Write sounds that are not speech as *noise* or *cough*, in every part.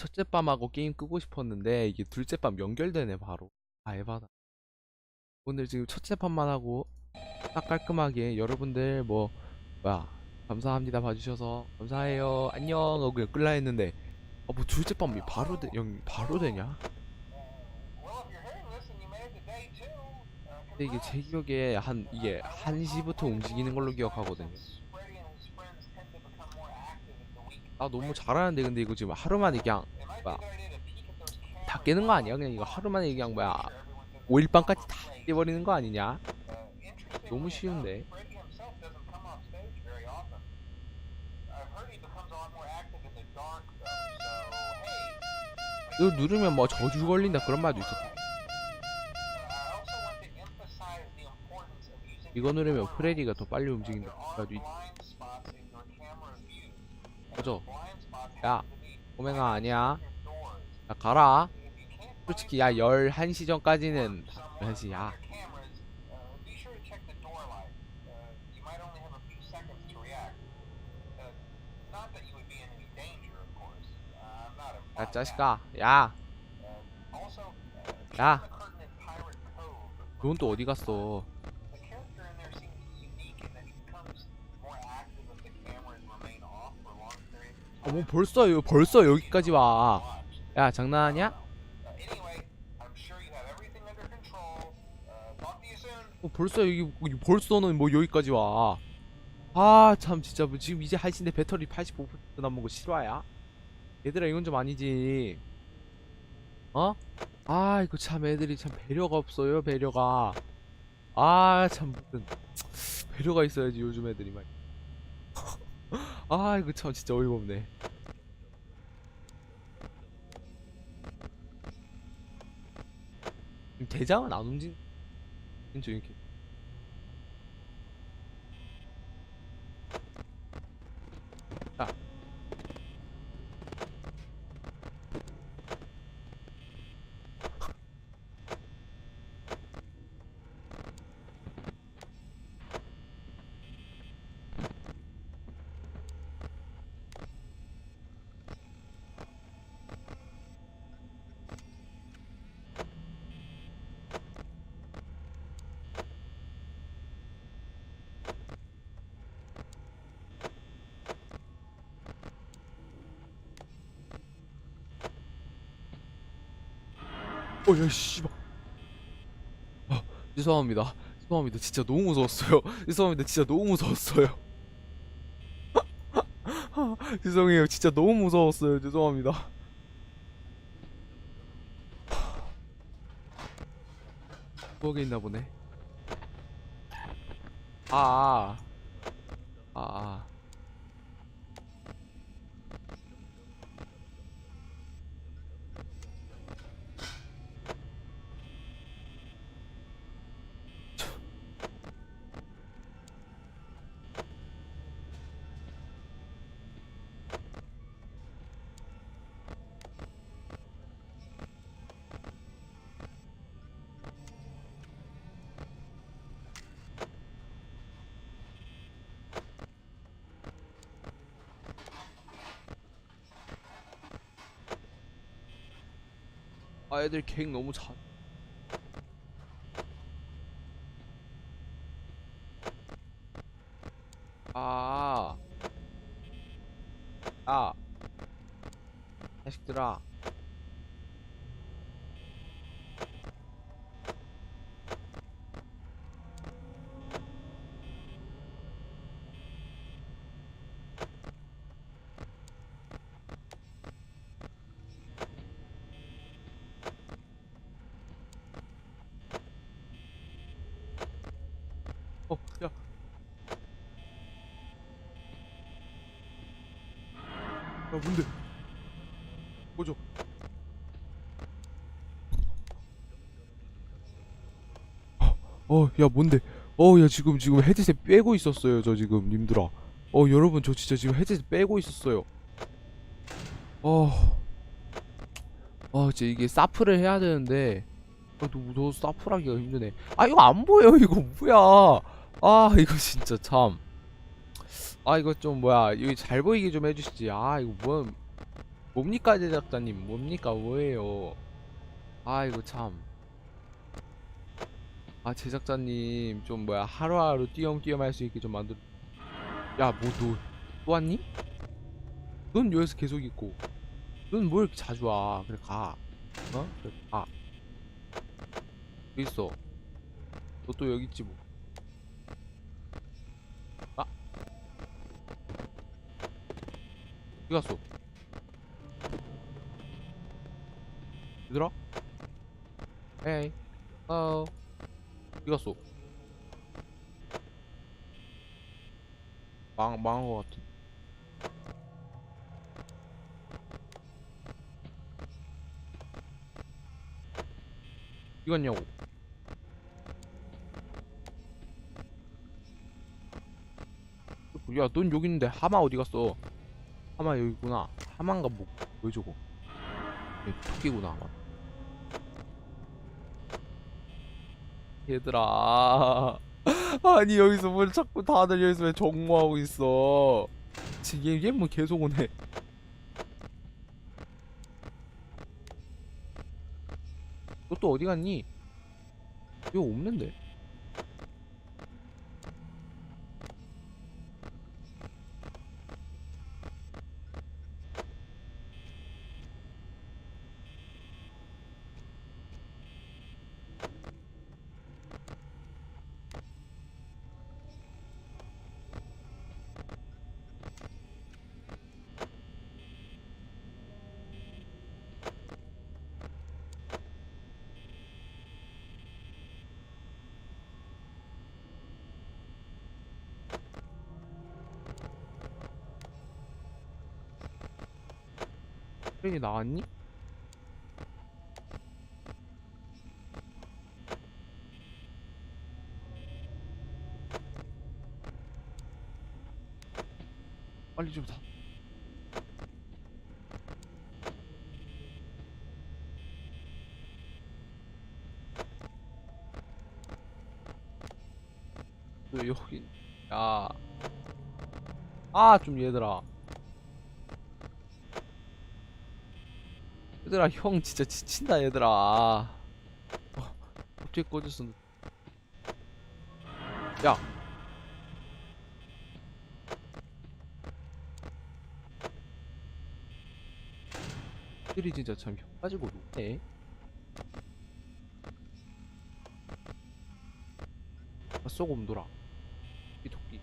첫째 밤하고 게임 끄고 싶었는데 이게 둘째 밤 연결되네 바로. 아 에바다. 오늘 지금 첫째 밤만 하고 딱 깔끔하게 여러분들 뭐 뭐야 감사합니다 봐주셔서 감사해요. 안녕! 하고 그냥 끌라 했는데 아 뭐 둘째 밤이 바로 되, 영, 바로 되냐? 근데 이게 제 기억에 한 이게 1시부터 움직이는 걸로 기억하거든요 아 너무 잘하는데 근데 이거 지금 하루 만에 그냥 뭐야 다 깨는 거 아니야 그냥 이거 하루 만에 그냥 뭐야 make sure everyone's in the 5일밤까지 다. 깨버리는 거 아니냐 Uh, 너무 쉬운데 이거 누르면 뭐 저주 걸린다 그런 말도 있었다 이거 누르면 프레디가 더 빨리 움직인다 그래가 spots 야, 오맹아 아니야. 야 가라 솔직히 야 11시 전까지는 someone 11시야 on your cameras, uh, be sure to check the door light. Uh, you might only have a few seconds to react. Uh, not that you would be in any danger, of course. Uh, I'm not 야 implying that. 자식아 야 Uh, uh, 야. 넌 또 어디 갔어 아 뭐. 벌써 요 벌써 여기까지 와야 Watch. 장난하냐. 뭐 벌써 여기 벌써는 뭐 여기까지 와 아 참 진짜 뭐 지금 이제 할신데 배터리 85% 남은 거 실화야 얘들아 이건 좀 아니지 어? 아 이거 참 애들이 참 배려가 없어요 배려가 아 참 무슨 배려가 있어야지 요즘 애들이 말. 아 이거 참 진짜 어이가 없네. 대장은 안 움직. 저 이렇게. 어, 야, 씨발. 아, 죄송합니다. 죄송합니다. 진짜 너무 무서웠어요. *laughs* 죄송합니다. 진짜 너무 무서웠어요. *laughs* 죄송해요. 진짜 너무 무서웠어요. 죄송합니다. 부엌에 있나 보네. 아, 아, 아, 아. 아, 애들 계획 너무 잘. 아, 아, 자식들아. 어, 야. 야, 뭔데? 뭐죠? 어, 야, 뭔데? 어, 야, 지금, 지금 헤드셋 빼고 있었어요, 저 지금, 님들아. 어, 여러분, 저 진짜 지금 헤드셋 빼고 있었어요. 어, 어, 진짜 이게 사프를 해야 되는데, 아, 너무 무서워서 사프라기가 힘드네. 아, 이거 안 보여, 이거 뭐야. 아, 이거 진짜 참. 아, 이거 좀 뭐야, 이거 잘 보이게 좀 해주시지. 아, 이거 뭐야. 뭡니까 제작자님? 뭡니까? 뭐예요? 아이고 참. 아 제작자님 좀 뭐야. 하루하루 띄엄띄엄 할 수 있게 좀 만들 야 뭐 너 또 왔니? 넌 여기서 계속 있고. 넌뭐 이렇게 자주 와? 그래 가. 어? 그래 가. 어디 있어. 너 또 여기 있지 뭐 어디 갔어? 얘들아? 에이 어 어디 갔어? 망, 망한 것 같은 이겼냐고 야, 넌 여기 있는데 하마 어디 갔어? 하마 여기 있구나. 하마인가 뭐, 왜 저거? 얘 토끼구나, 아마. 얘들아. *laughs* 아니, 여기서 뭘 자꾸 다들 여기서 왜 정모하고 있어? 지금 얘, 얘뭐 계속 오네. 너 또 어디 갔니? 이거 없는데? 트레인이 나왔니? 빨리 좀 다. 너 여기 야. 아, 좀 얘들아. 얘들아 형 진짜 지친다 얘들아. 어, 갑자기 꺼졌어 야. 들이 진짜 참형 가지고 노네 아, 쏘고 놀아. 이 토끼.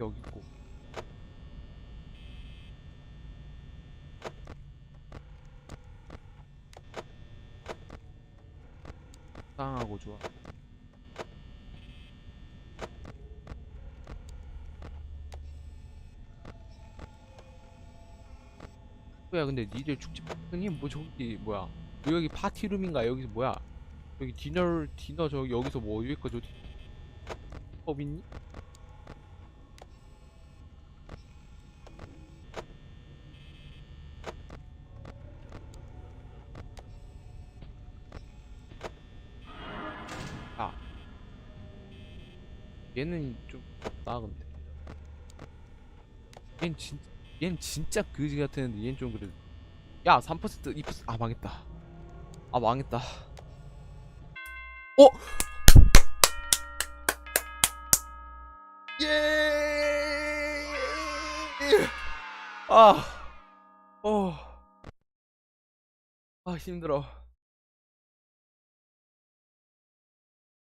여기 땅하고 좋아. 뭐야 근데 니들 축제 형님 뭐 저기 뭐야 너 여기 파티룸인가 여기서 뭐야 여기 디너 디너 저 여기서 뭐 여기까지 어디 법 있니? 얘는 좀 없다 근데 얘는 진 얘는 진짜 그지 같았는데 얘는 좀 그래도. 야 3% 2%아 망했다. 아 망했다. 어? 예! 아, 어, 아 힘들어.